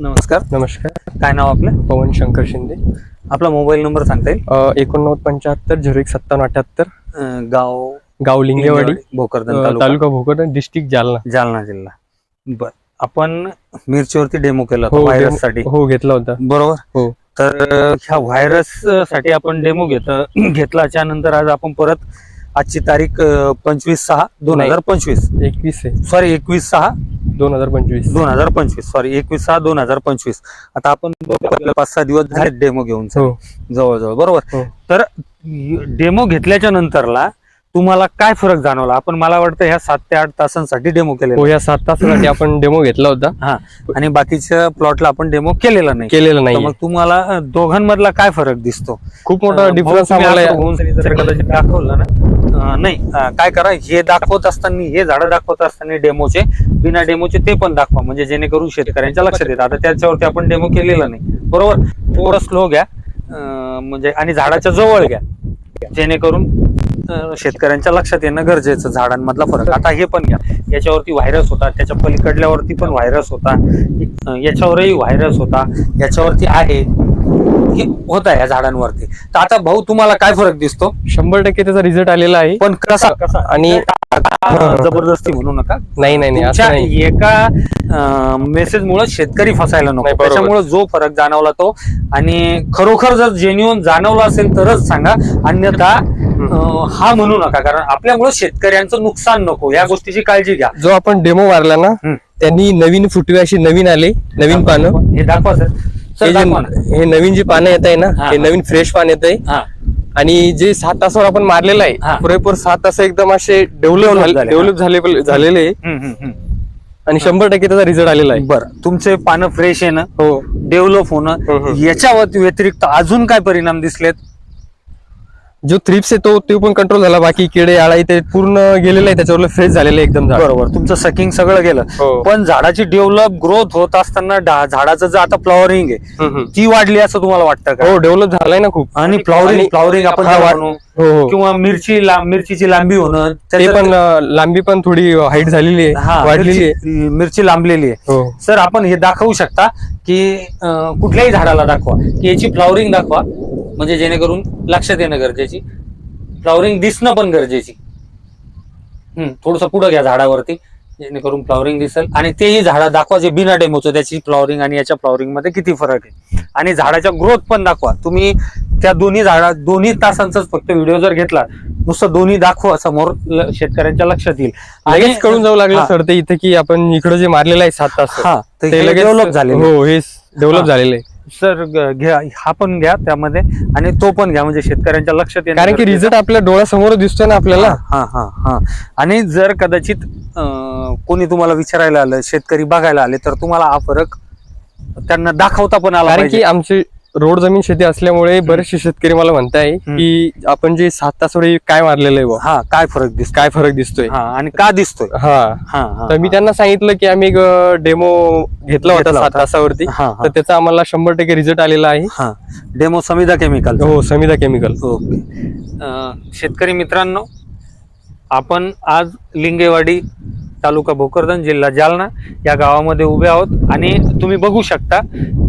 नमस्कार. नमस्कार. काय नाव आपलं? पवन शंकर शिंदे. आपला मोबाईल नंबर सांगता येईल? एकोणनव्वद पंच्याहत्तर झिरो एक सत्तावन्न अठ्याहत्तर. गाव गाव लिंगेवाडी. भोकरदन तालुका. तालुका भोकर डिस्ट्रिक्ट जालना. जालना जिल्हा. बर. आपण मिरचीवरती डेमो केला हो व्हायरस डेमो- साठी हो घेतला होता. बरोबर? हो. तर ह्या व्हायरससाठी आपण डेमो घेत घेतल्याच्या नंतर आज आपण परत आजची तारीख पंचवीस सहा दोन हजार पंचवीस. एकवीस सॉरी एकवीस सहा दोन हजार पंचवीस. दोन हजार पंचवीस. सॉरी एकवीस सहा दोन हजार पंचवीस. आता आपण पाच सहा दिवस झाले डेमो घेऊन हो. जवळजवळ. बरोबर. हो. तर डेमो घेतल्याच्या नंतरला तुम्हाला काय फरक जाणवला? आपण मला वाटतं ह्या सात ते आठ तासांसाठी डेमो हो केलेला या सात तासासाठी आपण डेमो घेतला होता. हा. आणि बाकीच्या प्लॉटला आपण डेमो केलेला नाही. केलेला तर नाही मग तुम्हाला दोघांमधला काय फरक दिसतो? खूप मोठा डिफरन्स तुम्ही आम्हाला असं होऊन जर कदाचित दाखवलं ना? अं, नाही. अं, काय करा हे दाखवत असताना हे झाडं दाखवत असताना डेमोचे बिना डेमोचे ते पण दाखवा. म्हणजे जेणेकरून शेतकऱ्यांच्या लक्षात येतं. आता त्याच्यावरती आपण डेमो केलेला नाही. बरोबर? थोडं स्लो घ्या. अं, म्हणजे आणि झाडाच्या जवळ घ्या. जेणेकरून शेतकऱ्यांच्या लक्षात येणं गरजेचं झाडांमधला फरक. आता हे पण घ्या. याच्यावरती व्हायरस होता त्याच्या पलीकडल्यावरती पण व्हायरस होता. याच्यावरही व्हायरस होता. याच्यावरती आहे. हे होता या झाडांवरती. तर आता भाऊ तुम्हाला काय फरक दिसतो? शंभर टक्के त्याचा रिझल्ट आलेला आहे. पण कसा? कसा? आणि जबरदस्ती म्हणू नका. नाही नाही नाही असं तुमच्या नाही. एका मेसेज मुळे शेतकरी फसायला नको. त्याच्यामुळे जो फरक जाणवला तो. आणि खरोखर जर जेन्युन जाणवला असेल तरच सांगा. अन्यथा हा म्हणू नका कारण आपल्यामुळे शेतकऱ्यांचं नुकसान नको. या गोष्टीची काळजी घ्या. जो आपण डेमो मारला ना. त्यांनी नवीन फुटवे अशी नवीन आले नवीन पानं. हे दाखवा सर. हे नवीन जी पानं येत आहे ना हा. नवीन फ्रेश पान येत आहे. हा. आणि जे सात तासावर आपण मारलेलं. आहे पुरेपूर सात तास एकदम असे डेव्हलप डेव्हलप झाले झालेले. आणि शंभर टक्के त्याचा रिझल्ट आलेला आहे. बरं. तुमचे पानं फ्रेश आहे ना? हो. डेव्हलप होणं. याच्या व्यतिरिक्त अजून काय परिणाम दिसलेत? जो थ्रिप्स आहे तो तो पण कंट्रोल झाला. बाकी किडे आळाई ते पूर्ण गेलेलं आहे त्याच्यावर फ्रेश झालेलं आहे एकदम झाड. बरोबर. तुमचं सकिंग सगळं गेलं. हो. पण झाडाची डेव्हलप ग्रोथ होत असताना डा- झाडाचं जे आता फ्लॉवरिंग आहे हम्म, हम्म. ती वाढली असं तुम्हाला वाटतं का? हो डेव्हलप झालाय ना खूप. आणि फ्लॉवरिंग आणि- फ्लॉवरिंग आपण हा, जे वा- म्हणू, हो हो. किंवा मिरची ला- मिरचीची लांबी होणं ते त्याच्यात- पण अं, लांबी पण थोडी हाईट झालेली हा आहे वाढलेली आहे. मिरची मिरची लांबलेली आहे. हो. सर आपण हे दाखवू शकता की अं, कुठल्याही झाडाला दाखवा की याची फ्लॉवरिंग दाखवा. म्हणजे जेणेकरून लक्षात येणं गरजेची. फ्लॉवरिंग दिसणं पण गरजेची. थोडस पुढं घ्या झाडावरती जेणेकरून फ्लॉवरिंग दिसेल. आणि तेही झाडं दाखवा जे बिना डेमोचं त्याची फ्लॉवरिंग आणि याच्या फ्लॉवरिंगमध्ये किती फरक आहे. आणि झाडाच्या ग्रोथ पण दाखवा. तुम्ही त्या दोन्ही झाडा दोन्ही तासांचाच फक्त व्हिडिओ जर घेतला नुसतं दोन्ही दाखवा समोर शेतकऱ्यांच्या लक्षात येईल. आणि- लगेच कळून जाऊ लागलं. सर ते इथे की आपण इकडं जे मारलेलं आहे सात तास हा ते लगेच डेव्हलप झालेलं आहे. हो हे डेव्हलप. झालेलं आहे. सर घ्या हा पण घ्या त्यामध्ये आणि तो पण घ्या म्हणजे शेतकऱ्यांच्या लक्षात येणं कारण की रिझल्ट आपल्या डोळ्यासमोर दिसतोय ना आपल्याला. हा हा हा आणि जर कदाचित कोणी तुम्हाला विचारायला आलं शेतकरी बघायला आले तर तुम्हाला हा फरक त्यांना दाखवता पण आला कारण की आमची रोड जमीन शेती असल्यामुळे बरेचसे शेतकरी मला म्हणताय की आपण जे सात तासावर काय मारलेलं आहे हा काय फरक दिसतो काय फरक दिसतोय? हा आणि का दिसतोय? हा. तर मी त्यांना सांगितलं की आम्ही डेमो घेतला होता सात. तासावरती. तर त्याचा आम्हाला शंभर टक्के रिझल्ट आलेला आहे. हा. डेमो समिधा केमिकल हो समिधा केमिकल ओके. शेतकरी मित्रांनो आपण आज लिंगेवाडी तालुका भोकरदन जिल्हा जालना या गावामध्ये उभे आहोत. आणि तुम्ही बघू शकता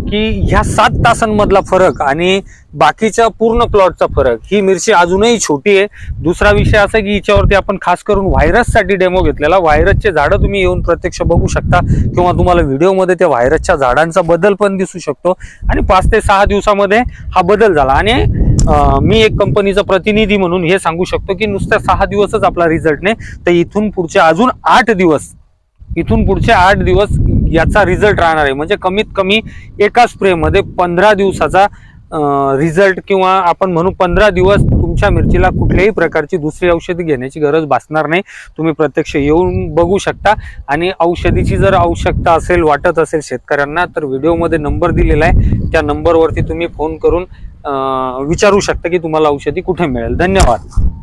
की ह्या सात तासांमधला फरक आणि बाकीच्या पूर्ण प्लॉटचा फरक ही मिरची अजूनही छोटी आहे. दुसरा विषय असा की हिच्यावरती आपण खास करून व्हायरससाठी डेमो घेतलेला. व्हायरसचे झाडं तुम्ही येऊन प्रत्यक्ष बघू शकता किंवा तुम्हाला व्हिडिओमध्ये त्या व्हायरसच्या झाडांचा बदल पण दिसू शकतो. आणि पाच ते सहा दिवसामध्ये हा बदल झाला. आणि मी एक कंपनीचा प्रतिनिधी म्हणून हे सांगू शकतो की नुसत्या सहा दिवसच आपला रिझल्ट नाही तर इथून पुढचे अजून आठ दिवस इथून पुढचे आठ दिवस याचा रिझल्ट राहणार आहे. म्हणजे कमीत कमी एका स्प्रेमध्ये पंधरा दिवसाचा रिझल्ट किंवा आपण म्हणू पंधरा दिवस तुमच्या मिरचीला कुठल्याही प्रकारची दुसरी औषधी घेण्याची गरज भासणार नाही. तुम्ही प्रत्यक्ष येऊन बघू शकता. आणि औषधीची जर आवश्यकता असेल वाटत असेल शेतकऱ्यांना तर व्हिडिओमध्ये नंबर दिलेला आहे. त्या नंबरवरती तुम्ही फोन करून विचारू शकता की तुम्हाला औषधी कुठे मिळेल. धन्यवाद.